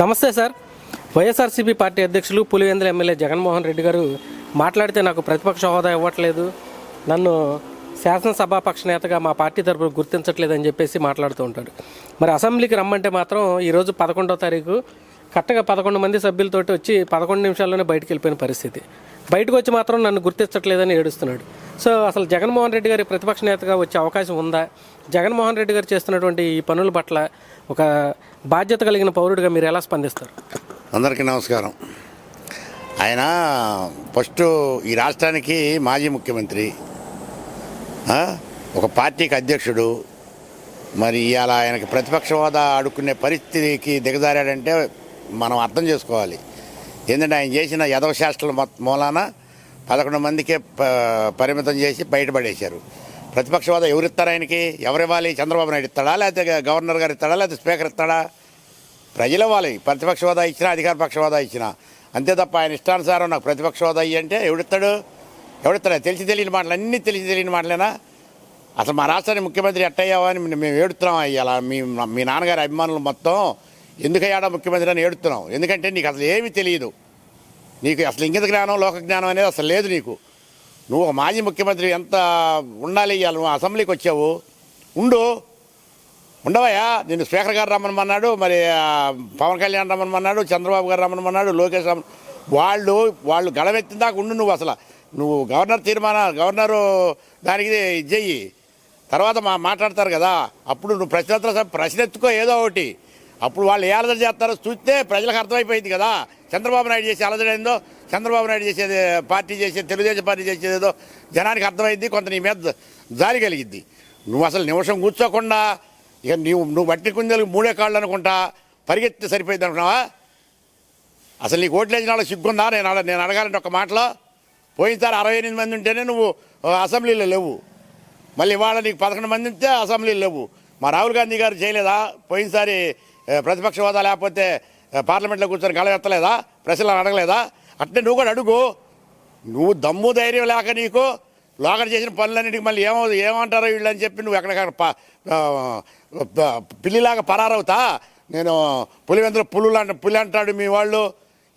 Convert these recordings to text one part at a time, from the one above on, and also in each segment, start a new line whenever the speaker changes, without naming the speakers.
నమస్తే sir. YSRCP party అధ్యక్షులు Pulivendula MLA Jaganmohan Reddy గారు మాట్లాడితే నాకు ప్రతిపక్ష హోదా ఇవ్వట్లేదు. నన్ను శాసనసభాపక్ష నేతగా మా పార్టీ తరపున గుర్తించట్లేదని చెప్పేసి మాట్లాడుతూ ఉంటాడు. మరి అసెంబ్లీకి రమ్మంటే మాత్రం ఈరోజు పదకొండో తారీఖు. కరెక్ట్గా పదకొండు మంది సభ్యులతోటి వచ్చి పదకొండు నిమిషాల్లోనే బయటకు వెళ్ళిపోయిన పరిస్థితి. బయటకు వచ్చి మాత్రం నన్ను గుర్తించట్లేదని ఏడుస్తున్నాడు. సో అసలు జగన్మోహన్ రెడ్డి గారి ప్రతిపక్ష నేతగా వచ్చే అవకాశం ఉందా? జగన్మోహన్ రెడ్డి గారు చేస్తున్నటువంటి ఈ పనుల పట్ల ఒక బాధ్యత కలిగిన పౌరుడిగా మీరు ఎలా స్పందిస్తారు?
అందరికీ నమస్కారం. ఆయన ఫస్ట్ ఈ రాష్ట్రానికి మాజీ ముఖ్యమంత్రి ఒక పార్టీకి అధ్యక్షుడు మరి ఇవాళ ఆయనకి ప్రతిపక్ష హోదా అడుక్కునే పరిస్థితికి దిగజారాడంటే మనం అర్థం చేసుకోవాలి. ఏంటంటే ఆయన చేసిన యదవ శాస్త్రాల మూలాన పదకొండు మందికే ప- పరిమితం చేసి బయటపడేశారు. ప్రతిపక్షవాద హోదా ఆయనకి? ఎవరివ్వాలి? చంద్రబాబు నాయుడు ఇస్తాడా? లేకపోతే గవర్నర్ గారు ఇస్తాడా? లేకపోతే స్పీకర్ ఇస్తాడా? ప్రజలు ఇవ్వాలి ప్రతిపక్ష హోదా ఇచ్చినా అధికార పక్ష హోదా ఇచ్చినా. అంతే తప్ప ఆయన ఇష్టానుసారం నాకు ప్రతిపక్ష హోదా అంటే ఎవడిస్తాడు? ఎవడిస్తాడు? తెలిసి తెలియని మాటలు అన్నీ తెలిసి తెలియని మాటలేనా? అసలు మా రాష్ట్రానికి ముఖ్యమంత్రి ఎట్టయ్యావా అని మేము ఏడుతున్నాం అలా మీ మీ నాన్నగారి అభిమానులు మొత్తం ఎందుకయ్యాడా ముఖ్యమంత్రి అని ఏడుతున్నాం ఎందుకంటే నీకు అసలు ఏమీ తెలియదు. నీకు అసలు ఇంగిత జ్ఞానం లోక జ్ఞానం అనేది అసలు లేదు నీకు. నువ్వు ఒక మాజీ ముఖ్యమంత్రి ఎంత ఉండాలి ఇవ్వాలి నువ్వు అసెంబ్లీకి వచ్చావు. ఉండు. ఉండవయ్యా. నేను స్పీకర్ గారు రమ్మనమన్నాడు మరి పవన్ కళ్యాణ్ రమ్మనమన్నాడు చంద్రబాబు గారు రమ్మనమన్నాడు లోకేష్ రమ్మన్ వాళ్ళు వాళ్ళు గడవెత్తిన దాకా ఉండు నువ్వు అసలు. నువ్వు గవర్నర్ తీర్మాన గవర్నరు దానికి ఇది చెయ్యి తర్వాత మా మాట్లాడతారు కదా. అప్పుడు నువ్వు ప్రశ్నోత్తర సభ ప్రశ్న ఎత్తుకో ఏదో ఒకటి. అప్పుడు వాళ్ళు ఏ అలజడి చేస్తారో చూస్తే ప్రజలకు అర్థమైపోయింది కదా. చంద్రబాబు నాయుడు చేసే అలజడేందో చంద్రబాబు నాయుడు చేసేది పార్టీ చేసేది తెలుగుదేశం పార్టీ చేసేదేదో జనానికి అర్థమైంది కొంత నీ మీద జాలి కలిగిద్ది. నువ్వు అసలు నిమిషం కూర్చోకుండా ఇక నువ్వు నువ్వు బట్టి కుంజలకు మూడే కాళ్ళు అనుకుంటా పరిగెత్తి సరిపోయింది అనుకున్నావా? అసలు నీకు ఓట్లు వేసిన వాళ్ళకి సిగ్గుందా? నేను నేను అడగాలంటే ఒక మాటలో పోయినసారి అరవై ఎనిమిది మంది ఉంటేనే నువ్వు అసెంబ్లీలో లేవు. మళ్ళీ ఇవాళ నీకు పదకొండు మంది ఉంటే అసెంబ్లీలో లేవు. మా రాహుల్ గాంధీ గారు చేయలేదా? పోయినసారి ప్రతిపక్ష హోదా లేకపోతే పార్లమెంట్లో కూర్చొని గలవెత్తలేదా ప్రశ్నలు అడగలేదా? అట్నే నువ్వు కూడా అడుగు. నువ్వు దమ్ము ధైర్యం లేక నీకు లోకడ చేసిన పనులన్నిటికి మళ్ళీ ఏమో ఏమంటారో వీళ్ళు అని చెప్పి నువ్వు ఎక్కడికక్కడ పిల్లిలాగా పరారవుతా? నేను పులివెందులో పులు లాంటి పులి అంటాడు మీ వాళ్ళు.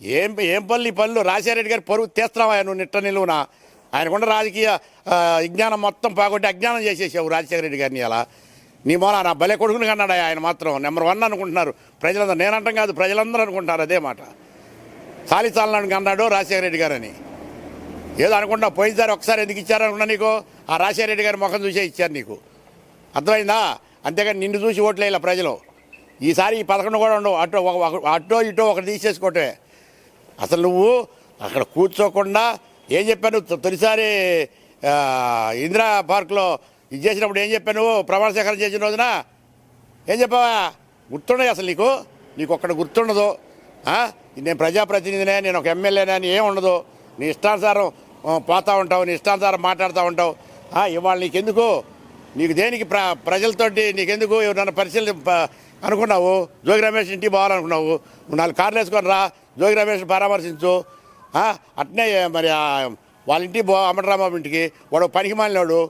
ఏం ఏం పనులు ఈ పనులు? రాజశేఖరెడ్డి గారి పరుగు తీస్తున్నావా నువ్వు నిట్ట నిలువునా? ఆయనకుండా రాజకీయ విజ్ఞానం మొత్తం పాగొట్టి అజ్ఞానం చేసేసావు రాజశేఖర రెడ్డి గారిని అలా. నీ మూల నా భలే కొడుకుని కన్నాడు ఆయన మాత్రం. నెంబర్ వన్ అనుకుంటున్నారు. ప్రజలందరూ నేనంటాం కాదు ప్రజలందరూ అనుకుంటారు అదే మాట. చాలి అన్నాడు రాజశేఖర రెడ్డి గారని. ఏదో అనుకుంటా పోయినసారి ఒకసారి ఎందుకు ఇచ్చారనుకున్నా నీకు? ఆ రాజశేఖర రెడ్డి గారి ముఖం చూసే ఇచ్చారు నీకు. అర్థమైందా? అంతేగాని నిన్ను చూసి ఓట్లేయాల ప్రజలు. ఈసారి ఈ పథకం కూడా ఉండవు. అటో ఒక అటో ఇటో ఒకటి తీసేసుకోవటమే. అసలు నువ్వు అక్కడ కూర్చోకుండా ఏం చెప్పాను తొలిసారి ఇందిరా పార్క్లో ఇది చేసినప్పుడు ఏం చెప్పాను నువ్వు? ప్రమాణ స్వీకారం చేసిన రోజున? ఏం చెప్పావా? గుర్తుండదు అసలు నీకు? నీకు ఒక్కడ గుర్తుండదు. నేను ప్రజాప్రతినిధినే నేను ఒక ఎమ్మెల్యేనే అని ఏం ఉండదు. నీ ఇష్టానుసారం పోతూ ఉంటావు నీ ఇష్టానుసారం మాట్లాడుతూ ఉంటావు. ఇవాళ నీకెందుకు? నీకు దేనికి ప్ర ప్రజలతోటి నీకెందుకు? నన్ను పరిశీలన ప- అనుకున్నావు? జోగి రమేష్ ఇంటికి పోవాలనుకున్నావు? నువ్వు నాలుగు కార్లు వేసుకొని రా. జోగి రమేష్ పరామర్శించు. అట్నే మరి వాళ్ళ ఇంటికి పో అమరరామబాబు ఇంటికి. వాడు పనికి మాలినాడు.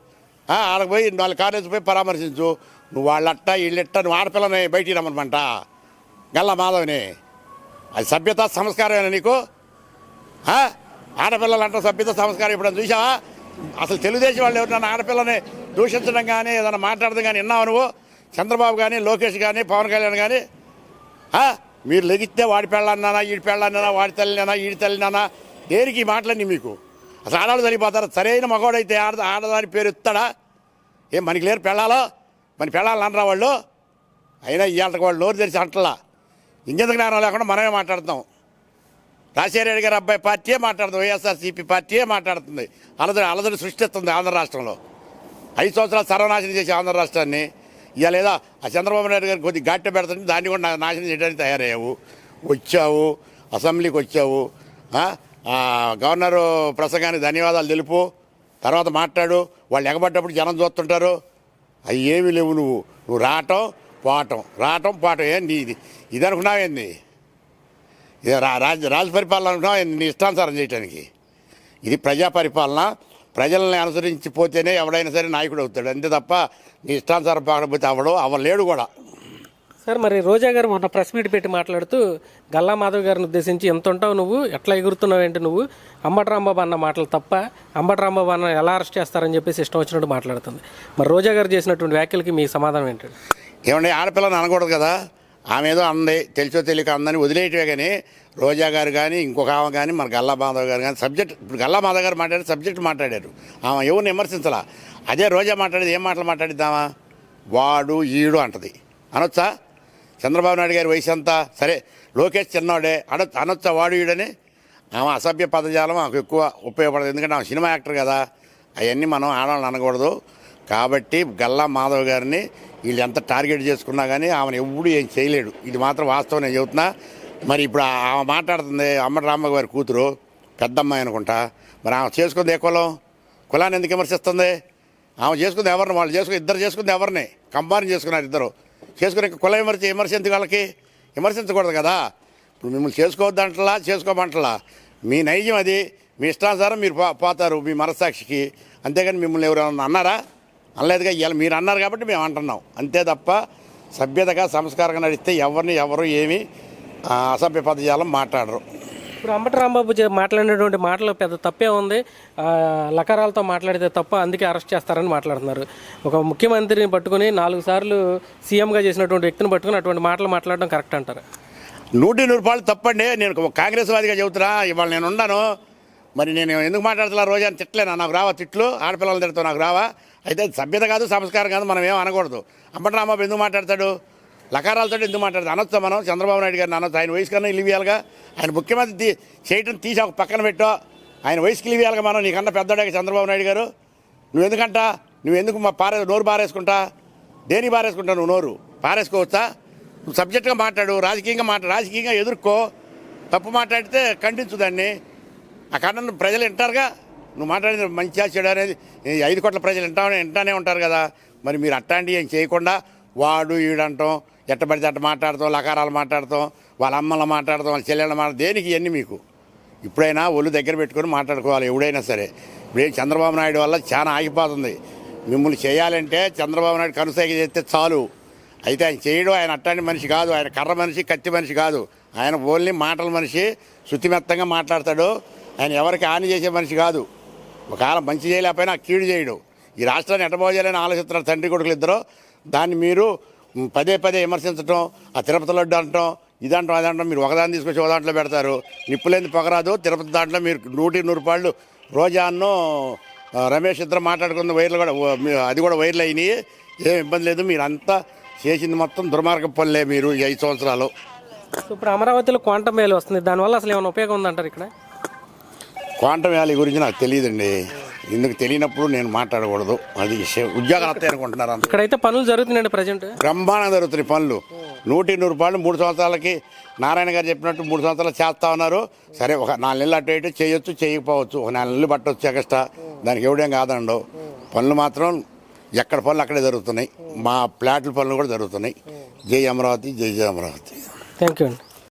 ఆడకు పోయి వాళ్ళ కార్లు పోయి పరామర్శించు. నువ్వు వాళ్ళట్ట వీళ్ళట్ట నువ్వు ఆడపిల్లని బయటికి రమ్మనమంట. గల్లా మాధవ్ని. అది సభ్యత సంస్కారమేనా నీకు? ఆడపిల్లలు అంటారు సభ్యత సంస్కారం ఇప్పుడు చూసావా అసలు తెలుగుదేశం వాళ్ళు ఎవరు నన్ను ఆడపిల్లని దూషించడం కానీ ఏదైనా మాట్లాడడం కానీ విన్నావు నువ్వు? చంద్రబాబు కానీ లోకేష్ కానీ పవన్ కళ్యాణ్ కానీ మీరు లెగిస్తే వాడి పెళ్ళన్నానా ఈడి పెళ్ళన్నానా వాడి తల్లినానా ఈడి తల్లినానా? దేనికి మాట్లాడి మీకు? అసలు ఆడవాళ్ళు చనిపోతారు. సరైన మగవాడైతే ఆడ ఆడదాని పేరు ఇస్తాడా? ఏం మనకి లేరు పెళ్ళాలో? మన పెళ్ళాలని అనరా వాళ్ళు? అయినా ఇవాళకి వాళ్ళు నోరు తెరిచి అంటలా. ఇంకెందుకు జ్ఞానం లేకుండా మనమే మాట్లాడుతాం రాజశేఖర రెడ్డి గారి అబ్బాయి పార్టీయే మాట్లాడుతుంది. వైఎస్ఆర్సీపీ పార్టీయే మాట్లాడుతుంది. అలదడి అలదడి సృష్టిస్తుంది ఆంధ్ర రాష్ట్రంలో. ఐదు సంవత్సరాలు సర్వనాశనం చేసే ఆంధ్ర రాష్ట్రాన్ని. ఇవాళ లేదా ఆ చంద్రబాబు నాయుడు గారు కొద్దిగా గట్టి పెడుతుంది దాన్ని కూడా నాశనం చేయడానికి తయారయ్యావు. వచ్చావు. అసెంబ్లీకి వచ్చావు. గవర్నరు ప్రసంగానికి ధన్యవాదాలు తెలుపు. తర్వాత మాట్లాడు. వాళ్ళు ఎగబడ్డప్పుడు జనం చూస్తుంటారు. అవి ఏమీ లేవు నువ్వు. నువ్వు రావటం పోవటం. రావటం పోవటం. ఏం నీ ఇది? ఇది అనుకున్నావేంది ఇది రా రాజ రాజ పరిపాలన అనుకున్నావు నీ ఇష్టానుసారం చేయటానికి. ఇది ప్రజా పరిపాలన. ప్రజల్ని అనుసరించి పోతేనే ఎవడైనా సరే నాయకుడు అవుతాడు. అంతే తప్ప నీ ఇష్టానుసారం పాకపోతే అవడు అవలేడు కూడా.
సార్ మరి రోజా గారు మొన్న ప్రెస్ మీట్ పెట్టి మాట్లాడుతూ గల్లా మాధవ్ గారిని ఉద్దేశించి ఎంత ఉంటావు నువ్వు? ఎట్లా ఎగురుతున్నావు ఏంటి నువ్వు? అంబటి రాంబాబు అన్న మాటలు తప్ప అంబటి రాంబాబు అన్న ఎలా అరెస్ట్ చేస్తారని చెప్పేసి ఇష్టం వచ్చినట్టు మాట్లాడుతుంది. మరి రోజా గారు చేసినటువంటి వ్యాఖ్యలకి మీ సమాధానం ఏంటండి
ఏమండి ఆడపిల్లని అనకూడదు కదా? ఆమె ఏదో అంది తెలిసో తెలియక అందని వదిలేయటమే కానీ రోజా గారు కానీ ఇంకొక ఆమె కానీ మన గల్లా మాధవ్ గారు కానీ సబ్జెక్ట్ ఇప్పుడు గల్లా మాధవ్ గారు మాట్లాడారు సబ్జెక్ట్ మాట్లాడారు. ఆమె ఎవరిని విమర్శించలా? అదే రోజా మాట్లాడేది ఏం మాటలు మాట్లాడిద్దామా? వాడు ఈడు అంటది. అనొచ్చా? చంద్రబాబు నాయుడు గారి వయసు అంతా సరే లోకేష్ చిన్నవాడే అన అనొచ్చా వాడు ఆమె అసభ్య పదజాలం మాకు ఎక్కువ ఉపయోగపడదు. ఎందుకంటే ఆమె సినిమా యాక్టర్ కదా. అవన్నీ మనం ఆడవాళ్ళని అనకూడదు. కాబట్టి గల్లా మాధవ్ గారిని వీళ్ళు ఎంత టార్గెట్ చేసుకున్నా కానీ ఆమెను ఎప్పుడు ఏం చేయలేడు. ఇది మాత్రం వాస్తవం నేను చెబుతున్నా. మరి ఇప్పుడు ఆమె మాట్లాడుతుంది అమ్మ రాంబాబు గారి కూతురు పెద్దమ్మాయి అనుకుంటా. మరి ఆమె చేసుకుంది ఏ కులం? కులాన్ని ఎందుకు విమర్శిస్తుంది? ఆమె చేసుకుంది ఎవరిని? వాళ్ళు చేసుకుని ఇద్దరు చేసుకుంది ఎవరిని? కంబారిని చేసుకున్నారు ఇద్దరు. చేసుకుని కుల విమర్శ విమర్శించి వాళ్ళకి విమర్శించకూడదు కదా. ఇప్పుడు మిమ్మల్ని చేసుకోవద్దంటలా చేసుకోమంటలా మీ నైజం అది మీ ఇష్టానుసారం మీరు పో- పోతారు మీ మనస్సాక్షికి. అంతేగాని మిమ్మల్ని ఎవరైనా అన్నారా? అనలేదుగా ఇలా మీరు అన్నారు కాబట్టి మేము అంటున్నాం. అంతే తప్ప సభ్యతగా సంస్కారంగా నడిస్తే ఎవరిని ఎవరు ఏమి అసభ్య పదజాలం మాట్లాడరు.
ఇప్పుడు అంబటి రాంబాబు మాట్లాడినటువంటి మాటలు పెద్ద తప్పే ఉంది. లకరాలతో మాట్లాడితే తప్ప అందుకే అరెస్ట్ చేస్తారని మాట్లాడుతున్నారు. ఒక ముఖ్యమంత్రిని పట్టుకుని నాలుగు సార్లు సీఎంగా చేసినటువంటి వ్యక్తిని పట్టుకుని అటువంటి మాటలు మాట్లాడడం కరెక్ట్ అంటారు.
నూటి నూరు రూపాయలు తప్పండి. నేను కాంగ్రెస్ వాదిగా చెబుతున్నా. ఇవాళ నేను ఉన్నాను. మరి నేను ఎందుకు మాట్లాడుతున్నా రోజు అని తిట్టలేనా? నాకు రావా తిట్లు? ఆడపిల్లలు తిడతావు నాకు రావా? అయితే సభ్యత కాదు సంస్కారం కాదు మనం ఏం అనకూడదు. అంబటి రాంబాబు ఎందుకు మాట్లాడతాడు? లకారాలతో ఎందుకు మాట్లాడతాడు అనొచ్చా మనం చంద్రబాబు నాయుడు గారిని అనొచ్చు ఆయన వయసు కన్నా ఇలివియాలుగా ఆయన ముఖ్యమంత్రి చేయటం తీసి ఒక పక్కన పెట్టో. ఆయన వయసుకి ఇలివియాలుగా మనం. నీకన్నా పెద్దోడే చంద్రబాబు నాయుడు గారు. నువ్వు ఎందుకంట నువ్వు ఎందుకు మా పారే నోరు పారేసుకుంటా? దేని పారేసుకుంటా నువ్వు నోరు? పారేసుకోవచ్చా? నువ్వు సబ్జెక్ట్గా మాట్లాడు. రాజకీయంగా మాట్లాడు రాజకీయంగా ఎదుర్కో. తప్పు మాట్లాడితే ఖండించు దాన్ని. ఆ ఖండన ప్రజలు వింటారుగా. నువ్వు మాట్లాడింది మంచిగా చెడు అనేది ఐదు కోట్ల ప్రజలు వింటామని వింటానే ఉంటారు కదా. మరి మీరు అట్లాంటివి ఏం చేయకుండా వాడు వీడంటాం ఎట్టబడితే అట్ట మాట్లాడతాం లకారాలు మాట్లాడతాం వాళ్ళ అమ్మలు మాట్లాడతాం వాళ్ళ చెల్లెళ్ళ మాట దేనికి ఇవన్నీ మీకు? ఇప్పుడైనా ఒళ్ళు దగ్గర పెట్టుకొని మాట్లాడుకోవాలి ఎవడైనా సరే. ఇప్పుడు చంద్రబాబు నాయుడు వల్ల చాలా ఆగిపోతుంది. మిమ్మల్ని చేయాలంటే చంద్రబాబు నాయుడు కనుసైగ చేస్తే చాలు. అయితే ఆయన చేయడం ఆయన అట్టాంటి మనిషి కాదు ఆయన కర్ర మనిషి కత్తి మనిషి కాదు. ఆయన ఓన్లీ మాటల మనిషి శుతిమెత్తంగా మాట్లాడతాడు. ఆయన ఎవరికి హాని చేసే మనిషి కాదు. ఒకవేళ మంచి చేయలేకపోయినా కీడు చేయడు. ఈ రాష్ట్రాన్ని ఎట్టబోజాలని ఆలోచిస్తున్నారు తండ్రి కొడుకులు ఇద్దరు. దాన్ని మీరు పదే పదే విమర్శించడం ఆ తిరుపతి లడ్డు అనటం ఇదంటాం అదంటాం మీరు ఒకదాన్ని తీసుకొచ్చి ఒక దాంట్లో పెడతారు. నిప్పులేని పొగరాదు తిరుపతి దాంట్లో మీరు నూటి నూరు పాళ్ళు రోజాను ఆ, రమేష్ ఇద్దరు మాట్లాడుకున్న వైర్లు కూడా అది కూడా వైర్లు అయినాయి. ఏం ఇబ్బంది లేదు మీరు అంతా చేసింది మొత్తం దుర్మార్గ పనులే మీరు ఈ ఐదు సంవత్సరాలు.
ఇప్పుడు అమరావతిలో క్వాంటమ్ వేలు వస్తుంది దానివల్ల అసలు ఏమైనా ఉపయోగం ఉందంటారు ఇక్కడ?
క్వాంటమ్ వ్యాలీ గురించి నాకు తెలియదండి. ఎందుకు తెలియనప్పుడు నేను మాట్లాడకూడదు. అది ఉద్యోగాలు వస్తాయి అనుకుంటున్నారు అంత
ఇక్కడైతే పనులు జరుగుతున్నాయండి ప్రజెంట్.
బ్రహ్మాండం జరుగుతున్నాయి పనులు. నూటి నూరు పాళ్ళు మూడు సంవత్సరాలకి నారాయణ గారు చెప్పినట్టు మూడు సంవత్సరాలు చేస్తా ఉన్నారు. సరే ఒక నాలుగు నెలలు అటు ఇటు చేయొచ్చు చేయకపోవచ్చు. ఒక నాలుగు నెలలు పట్టవచ్చు ఎక్స్ట్రా. దానికి ఎవడేం కాదండు. పనులు మాత్రం ఎక్కడ పనులు అక్కడే జరుగుతున్నాయి. మా ప్లాట్ల పనులు కూడా జరుగుతున్నాయి. జై అమరావతి జై జై అమరావతి.
థ్యాంక్ యూ అండి.